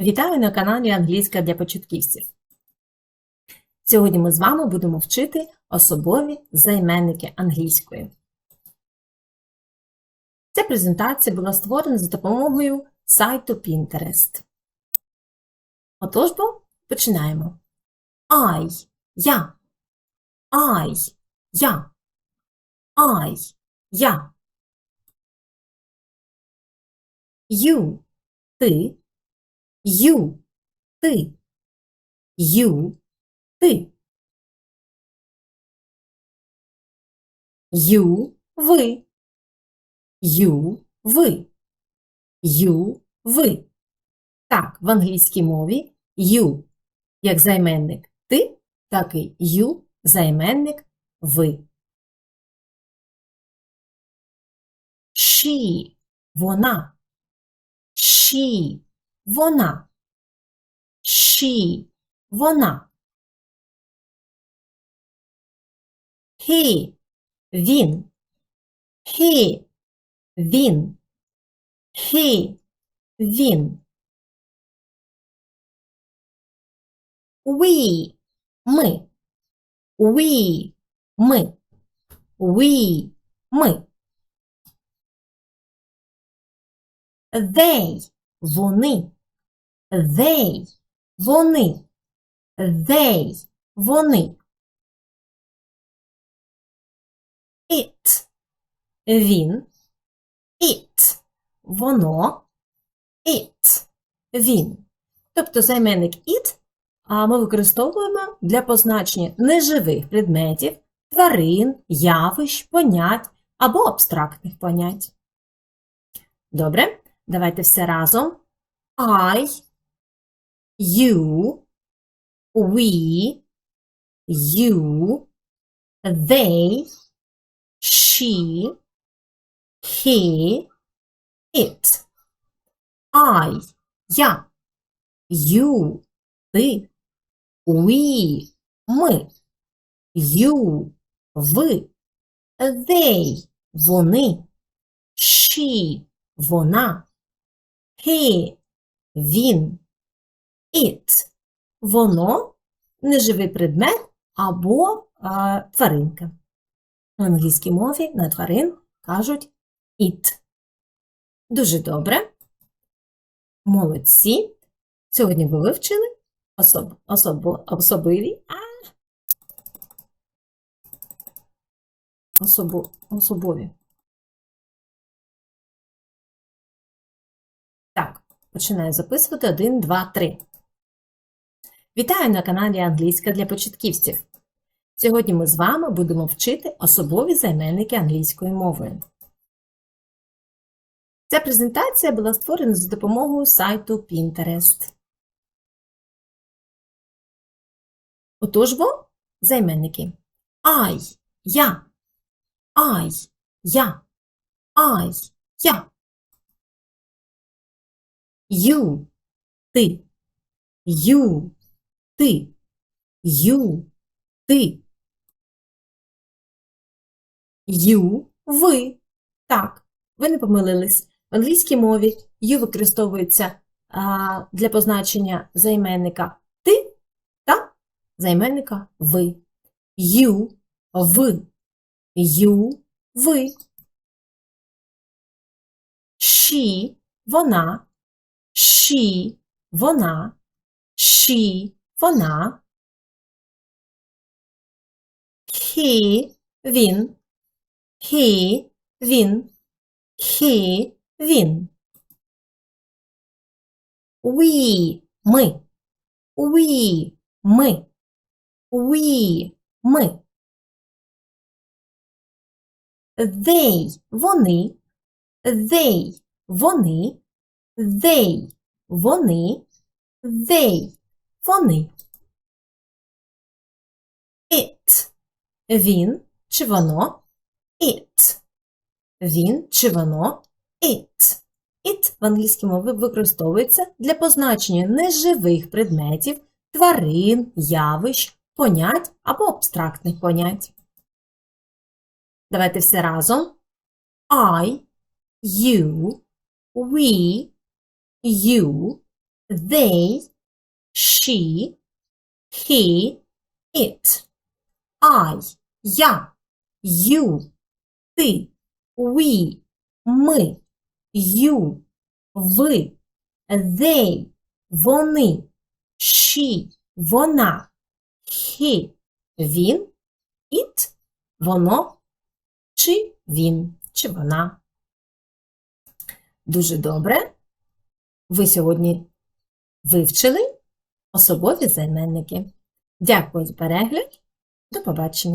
Вітаю на каналі Англійська для початківців. Сьогодні ми з вами будемо вчити особові займенники англійської. Ця презентація була створена за допомогою сайту Pinterest. Отож, бо починаємо. I – я. I – я. I – я. You – ти. You – ти. You – ти. You – ви. You – ви. You – ви. Так, в англійській мові you як займенник ти, так і you займенник ви. She – вона. She – вона. She – вона. He – він. He – він. He – він. We – ми. We – ми. We – ми. They – вони. They – вони. They – вони. It – він. It – воно. It – він. Тобто займенник it ми використовуємо для позначення неживих предметів, тварин, явищ, понять або абстрактних понять. Добре, давайте все разом. I, you, we, you, they, she, he, it. I – я. You – ти. We – ми. You – ви. They – вони. She – вона. He – він. It – воно, неживий предмет або а, тваринка. В англійській мові на тварин кажуть it. Дуже добре. Молодці. Сьогодні ви вивчили особ, особ, особливі, а, особо, особові. Так, починаю записувати 1, 2, 3. Вітаю на каналі Англійська для початківців. Сьогодні ми з вами будемо вчити особові займенники англійської мови. Ця презентація була створена за допомогою сайту Pinterest. Отож бо займенники. I – я. I – я. I – я. You – ти. You – ти. You – ти. You – ви. Так, ви не помилились. В англійській мові you використовується а, для позначення займенника ти та займенника ви. You – ви. You – ви. She – вона. She – вона. She – вона. He – він. He – він. He – він. We – ми. We – ми. We – ми. They – вони. They – вони. They – вони. They – вони. It – він чи воно. It – він чи воно. It. It в англійській мові використовується для позначення неживих предметів, тварин, явищ, понять або абстрактних понять. Давайте все разом. I, you, we, you, they, she, he, it. I, я, you, ти, we, ми, you, ви, they, вони, she, вона, he, він, it, воно, чи він, чи вона. Дуже добре. Ви сьогодні вивчили особові займенники. Дякую за перегляд. До побачення.